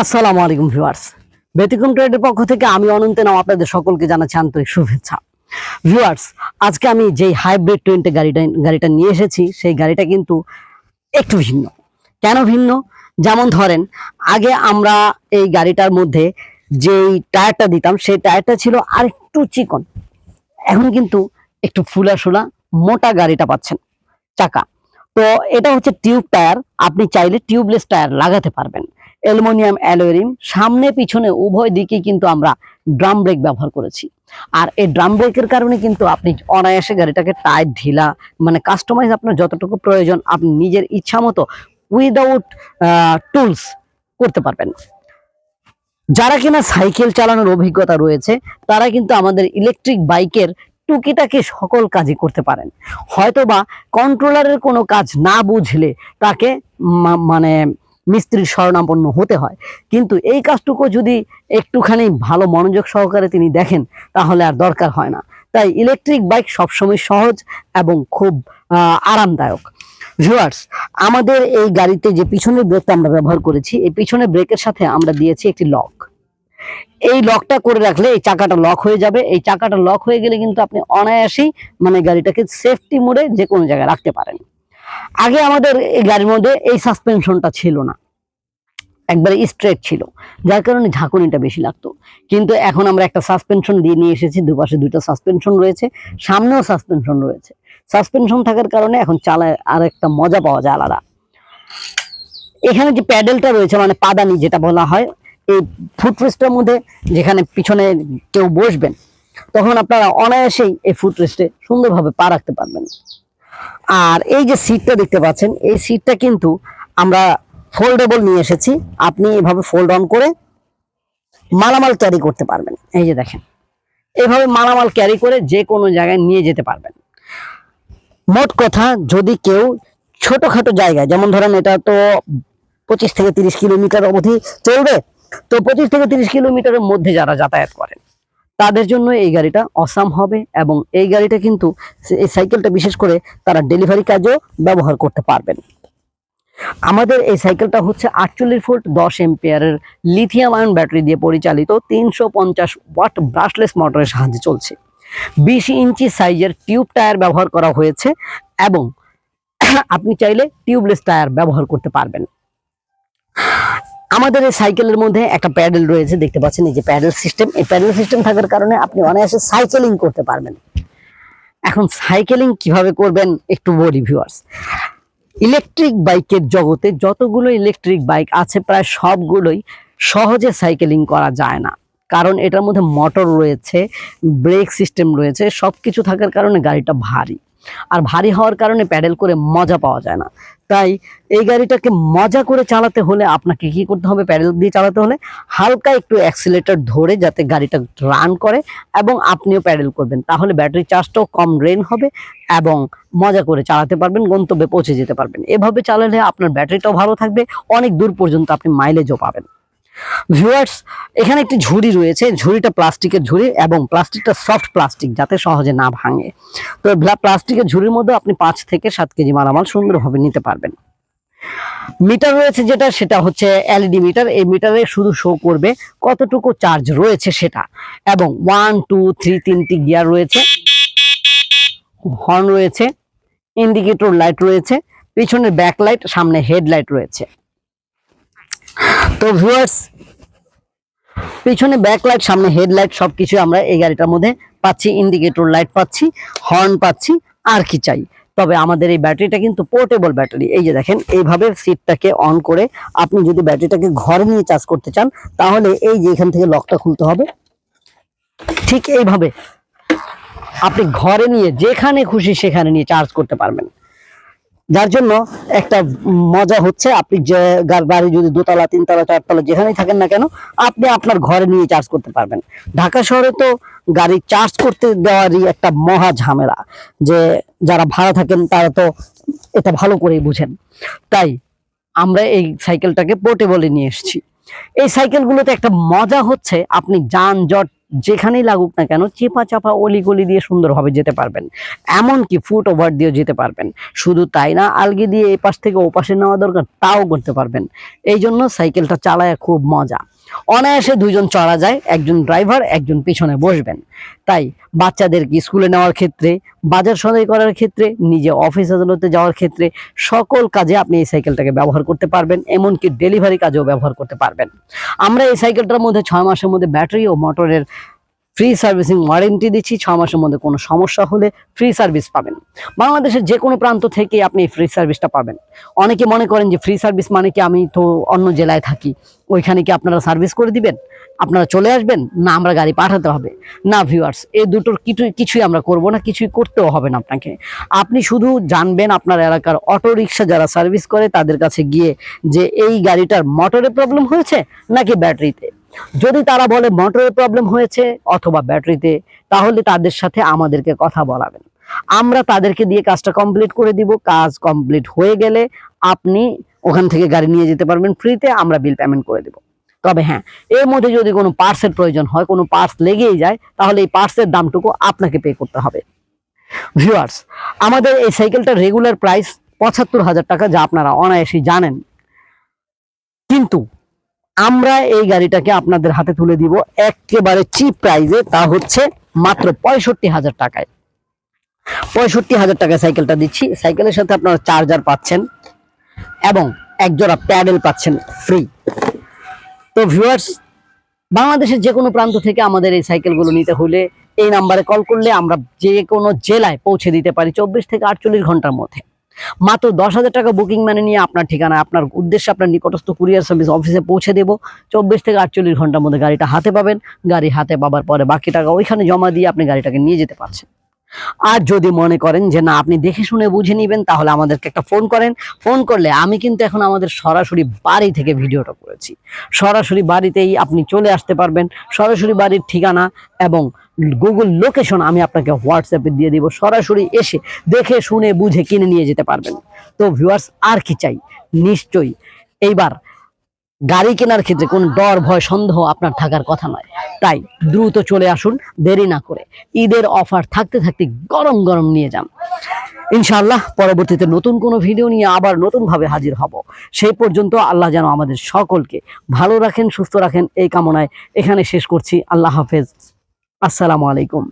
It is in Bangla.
আসসালামু আলাইকুম ভিউয়ার্স। ব্যতিক্রম ট্রেডের পক্ষ থেকে আমি অনন্ত নাম, আপনাদের সকলকে জানাচ্ছি আন্তরিক শুভেচ্ছা। ভিউয়ার্স, আজকে আমি যেই হাইব্রিড টোয়েন্টি গাড়িটা গাড়িটা নিয়ে এসেছি, সেই গাড়িটা কিন্তু একটু ভিন্ন। কেন ভিন্ন? যেমন ধরেন, আগে আমরা এই গাড়িটার মধ্যে যেই টায়ারটা দিতাম, সেই টায়ারটা ছিল আরেকটু চিকন। এখন কিন্তু একটু ফুলা সুলা মোটা গাড়িটা পাচ্ছেন। চাকা তো এটা হচ্ছে টিউব টায়ার আপনি চাইলে টিউবলেস টায়ার লাগাতে পারবেন। অ্যালুমিনিয়াম অ্যালোরিম সামনে পিছনে উভয় দিকে কিন্তু আমরা ড্রাম ব্রেক ব্যবহার করেছি। আর এই ড্রাম ব্রেকের কারণে কিন্তু আপনি অনায়াসে গাড়িটাকে টাইট ঢিলা মানে কাস্টমাইজ আপনার যতটুকু প্রয়োজন, আপনি নিজের ইচ্ছা মতো উইদাউট টুলস করতে পারবেন। যারা কিনা সাইকেল চালানোর অভিজ্ঞতা রয়েছে, তারা কিন্তু আমাদের ইলেকট্রিক বাইকের টুকিটাকি সকল কাজই করতে পারেন। হয়তোবা কন্ট্রোলারের কোনো কাজ না বুঝলে তাকে মানে মিস্ত্রির শরণাপন্ন হতে হয়। কিন্তু এই কাজটুকু যদি একটুখানি ভালো মনোযোগ সহকারে তিনি দেখেন, তাহলে আর দরকার হয় না। তাই ইলেকট্রিক বাইক সবসময় সহজ এবং খুব আরামদায়ক। ভিউয়ার্স আমাদের এই গাড়িতে যে পিছনের ব্রেকটা আমরা ব্যবহার করেছি, এই পিছনের ব্রেকের সাথে আমরা দিয়েছি একটি লক এই লকটা করে রাখলে এই চাকাটা লক হয়ে যাবে। এই চাকাটা লক হয়ে গেলে কিন্তু আপনি অনায়াসেই মানে গাড়িটাকে সেফটি মোডে যে কোনো জায়গায় রাখতে পারেন। আগে আমাদের এই গাড়ির মধ্যে এই সাসপেনশনটা ছিল না। একবারে স্ট্রেট ছিল। যার কারণে ঝাঁকুনিটা বেশি লাগতো। কিন্তু এখন আমরা একটা সাসপেনশন দিয়ে নিয়ে এসেছি, দুপাশে দুইটা সাসপেনশন রয়েছে, সামনেও সাসপেনশন রয়েছে। সাসপেনশন থাকার কারণে এখন চালায় আর একটা মজা পাওয়া যায় আলাদা। এখানে যে প্যাডেলটা রয়েছে মানে পাদানি যেটা বলা হয় এই ফুটরেস্টের মধ্যে যেখানে পিছনে কেউ বসবেন, তখন আপনারা অনায়াসেই এই ফুটরেস্টে সুন্দরভাবে পা রাখতে পারবেন। আর এই যে সিটটা দেখতে পাচ্ছেন, এই সিটটা কিন্তু আমরা ফোল্ডেবল নিয়ে এসেছি। আপনি এভাবে ফোল্ড অন করে মালামাল ক্যারি করতে পারবেন। এই যে দেখেন, এভাবে মালামাল ক্যারি করে যে কোনো জায়গায় নিয়ে যেতে পারবেন। মোট কথা, যদি কেউ ছোটখাটো জায়গায়, যেমন ধরেন এটা তো পঁচিশ থেকে তিরিশ কিলোমিটার অবধি চলবে তো পঁচিশ থেকে তিরিশ কিলোমিটারের মধ্যে যারা যাতায়াত করেন, তাদের জন্য এই গাড়িটা অসাম হবে এবং এই গাড়িটা কিন্তু এই সাইকেলটা বিশেষ করে তারা ডেলিভারি কাজেও ব্যবহার করতে পারবেন। আমাদের এই সাইকেলটা হচ্ছে আটচল্লিশ ভোল্ট দশ এম্পিয়ারের লিথিয়াম আয়ন ব্যাটারি দিয়ে পরিচালিত, তিনশো পঞ্চাশ ওয়াট ব্রাশলেস মোটরের সাহায্যে চলছে। বিশ ইঞ্চি সাইজের টিউব টায়ার ব্যবহার করা হয়েছে এবং আপনি চাইলে টিউবলেস টায়ার ব্যবহার করতে পারবেন। আমাদের এই সাইকেলের মধ্যে একটা প্যাডেল রয়েছে, দেখতে পাচ্ছেন এই যে প্যাডেল সিস্টেম। এই প্যাডেল সিস্টেম থাকার কারণে আপনি অনায়াসে সাইকেলিং করতে পারবেন। এখন সাইকেলিং কীভাবে করবেন একটু বলি ভিউয়ার্স ইলেকট্রিক বাইকের জগতে যতগুলো ইলেকট্রিক বাইক আছে, প্রায় সবগুলোই সহজে সাইকেলিং করা যায় না। কারণ এটার মধ্যে মোটর রয়েছে, ব্রেক সিস্টেম রয়েছে সব কিছু থাকার কারণে গাড়িটা ভারী। আর ভারী হওয়ার কারণে প্যাডেল করে মজা পাওয়া যায় না। তাই এই গাড়িটাকে মজা করে চালাতে হলে আপনাকে কি করতে হবে প্যাডেল দিয়ে চালাতে হলে হালকা একটু অ্যাক্সিলেটর ধরে যাতে গাড়িটা রান করে এবং আপনিও প্যাডেল করবেন। তাহলে ব্যাটারি চার্জটাও কম ড্রেন হবে এবং মজা করে চালাতে পারবেন, গন্তব্যে পৌঁছে যেতে পারবেন। এভাবে চালালে আপনার ব্যাটারিটাও ভালো থাকবে, অনেক দূর পর্যন্ত আপনি মাইলেজও পাবেন। ভিউয়ার্স এখানে একটি ঝুড়ি রয়েছে। ঝুড়িটা প্লাস্টিকের ঝুড়ি এবং প্লাস্টিকটা সফট প্লাস্টিক যাতে সহজে না ভাঙে। তো প্লাস্টিকের ঝুড়ির মধ্যে আপনি পাঁচ থেকে সাত কেজি মালামাল সুন্দরভাবে নিতে পারবেন। মিটার রয়েছে যেটা, সেটা হচ্ছে এলইডি মিটার। এই মিটারে শুধু শো করবে কতটুকু চার্জ রয়েছে সেটা এবং ওয়ান টু থ্রি তিনটি গিয়ার রয়েছে। হর্ন রয়েছে ইন্ডিকেটর লাইট রয়েছে পিছনের ব্যাক লাইট সামনে হেডলাইট রয়েছে। তো ভিউয়ার্স পিছনে ব্যাক ব্যাকলাইট সামনে হেডলাইট সবকিছু আমরা এই গাড়িটার মধ্যে পাচ্ছি ইন্ডিকেটর লাইট পাচ্ছি হর্ন পাচ্ছি, আর কি চাই। তবে আমাদের এই ব্যাটারিটা কিন্তু পোর্টেবল ব্যাটারি। এই যে দেখেন, এইভাবে সিটটাকে অন করে আপনি যদি ব্যাটারিটাকে ঘরে নিয়ে চার্জ করতে চান, তাহলে এই যে এখান থেকে লকটা খুলতে হবে। ঠিক এইভাবে আপনি ঘরে নিয়ে যেখানে খুশি সেখানে নিয়ে চার্জ করতে পারবেন। যার জন্য একটা মজা হচ্ছে, আপনি যে বাড়ি যদি দোতলা, তিনতলা, চারতলা যেখানেই থাকেন না কেন, আপনি আপনার ঘরে নিয়ে চার্জ করতে পারবেন। ঢাকা শহরে তো গাড়ি চার্জ করতে দেওয়ারই একটা মহা ঝামেলা, যে যারা ভাড়া থাকেন তারা তো এটা ভালো করেই বুঝেন। তাই আমরা এই সাইকেলটাকে পোর্টেবলে নিয়ে এসেছি। এই সাইকেলগুলোতে একটা মজা হচ্ছে, আপনি যানজট যেখানেই লাগুক না কেন চেপা চাপা অলিগলি দিয়ে সুন্দরভাবে যেতে পারবেন। এমনকি ফুট ওভার দিয়ে যেতে পারবেন। শুধু তাই না, আলগি দিয়ে এপাশ পাশ থেকে ওপাশে পাশে নেওয়া দরকার, তাও করতে পারবেন। এই জন্য সাইকেলটা চালায় খুব মজা। অনায়াসে দুইজন চড়া যায়, একজন ড্রাইভার, একজন পিছনে বসবেন। তাই বাচ্চাদেরকে স্কুলে নেওয়ার ক্ষেত্রে, বাজার সদাই করার ক্ষেত্রে, নিজে অফিস আদালতে যাওয়ার ক্ষেত্রে সকল কাজে আপনি এই সাইকেলটাকে ব্যবহার করতে পারবেন, এমনকি ডেলিভারি কাজেও ব্যবহার করতে পারবেন। আমরা এই সাইকেলটার মধ্যে ছয় মাসের মধ্যে ব্যাটারি ও মোটরের ফ্রি সার্ভিসিং ওয়ারেন্টি দিচ্ছি, ছ মাসের মধ্যে কোনো সমস্যা হলে ফ্রি সার্ভিস পাবেন। বাংলাদেশের যে কোনো প্রান্ত থেকে আপনি ফ্রি সার্ভিসটা পাবেন। অনেকে মনে করেন যে ফ্রি সার্ভিস মানে কি আমি তো অন্য জেলায় থাকি, ওইখানে কি আপনারা সার্ভিস করে দিবেন? আপনারা চলে আসবেন, না আমরা গাড়ি পাঠাতে হবে। না ভিউয়ার্স এই দুটোর কিছু, কিছুই আমরা করব না, কিছুই করতেও হবে না আপনাকে। আপনি শুধু জানবেন আপনার এলাকার অটো রিক্সা যারা সার্ভিস করে, তাদের কাছে গিয়ে যে এই গাড়িটার মোটরে প্রবলেম হয়েছে, নাকি ব্যাটারিতে যদি তারা বলে মোটরের প্রবলেম হয়েছে অথবা ব্যাটারিতে, তাহলে তাদের সাথে আমাদেরকে কথা বলাবেন। আমরা তাদেরকে দিয়ে কাজটা কমপ্লিট করে দিব। কাজ কমপ্লিট হয়ে গেলে আপনি ওখান থেকে গাড়ি নিয়ে যেতে পারবেন ফ্রিতে আমরা বিল পেমেন্ট করে দেব। তবে হ্যাঁ এর মধ্যে যদি কোনো পার্টসের প্রয়োজন হয়, কোনো পার্স লেগেই যায়, তাহলে এই পার্সের দামটুকু আপনাকে পে করতে হবে। ভিউয়ার্স আমাদের এই সাইকেলটার রেগুলার প্রাইস পঁচাত্তর হাজার টাকা, যা আপনারা অনায়াসই জানেন। কিন্তু আমরা এই গাড়িটাকে আপনাদের হাতে তুলে দিব একেবারে চিপ প্রাইজে তা হচ্ছে মাত্র পঁয়ষট্টি হাজার টাকায়। পঁয়ষট্টি হাজার টাকায় সাইকেলটা দিচ্ছি। সাইকেলের সাথে আপনারা চার্জার পাচ্ছেন এবং একজোড়া প্যাডেল পাচ্ছেন ফ্রি তো ভিউয়ার্স বাংলাদেশের যে কোনো প্রান্ত থেকে আমাদের এই সাইকেলগুলো নিতে হলে এই নাম্বারে কল করলে আমরা যে কোনো জেলায় পৌঁছে দিতে পারি চব্বিশ থেকে আটচল্লিশ ঘণ্টার মধ্যে। মাত্র দশ হাজার টাকা বুকিং মানে নিয়ে আপনার ঠিকানা আপনার উদ্দেশ্যে আপনার নিকটস্থ কুরিয়ার সার্ভিস অফিসে পৌঁছে দেব। চব্বিশ থেকে আটচল্লিশ ঘণ্টার মধ্যে গাড়িটা হাতে পাবেন, গাড়ি হাতে পাবার পরে বাকি টাকা ওইখানে জমা দিয়ে আপনি গাড়িটাকে নিয়ে যেতে পারছেন। আর যদি মনে করেন যে না, আপনি দেখে শুনে বুঝে নেবেন, তাহলে আমাদেরকে একটা ফোন করেন। ফোন করলে আমি কিন্তু এখন আমাদের সরাসরি বাড়ি থেকে ভিডিওটা করেছি। সরাসরি বাড়িতেই আপনি চলে আসতে পারবেন। সরাসরি বাড়ির ঠিকানা এবং গুগল লোকেশন আমি আপনাকে হোয়াটসঅ্যাপে দিয়ে দিব। সরাসরি এসে দেখে, শুনে, বুঝে কিনে নিয়ে যেতে পারবেন। তো ভিউয়ার্স, আর কি চাই? নিশ্চয়ই এইবার গাড়ি কেনার ক্ষেত্রে কোনো ডর, ভয়, সন্দেহ আপনার থাকার কথা নয়। তাই দ্রুত চলে আসুন, দেরি না করে। ঈদের অফার থাকতে থাকতে গরম গরম নিয়ে যান। ইনশাআল্লাহ পরবর্তীতে নতুন কোনো ভিডিও নিয়ে আবার নতুনভাবে হাজির হব। সেই পর্যন্ত আল্লাহ যেন আমাদের সকলকে ভালো রাখেন, সুস্থ রাখেন, এই কামনায় এখানে শেষ করছি। আল্লাহ হাফেজ। আসসালামু আলাইকুম।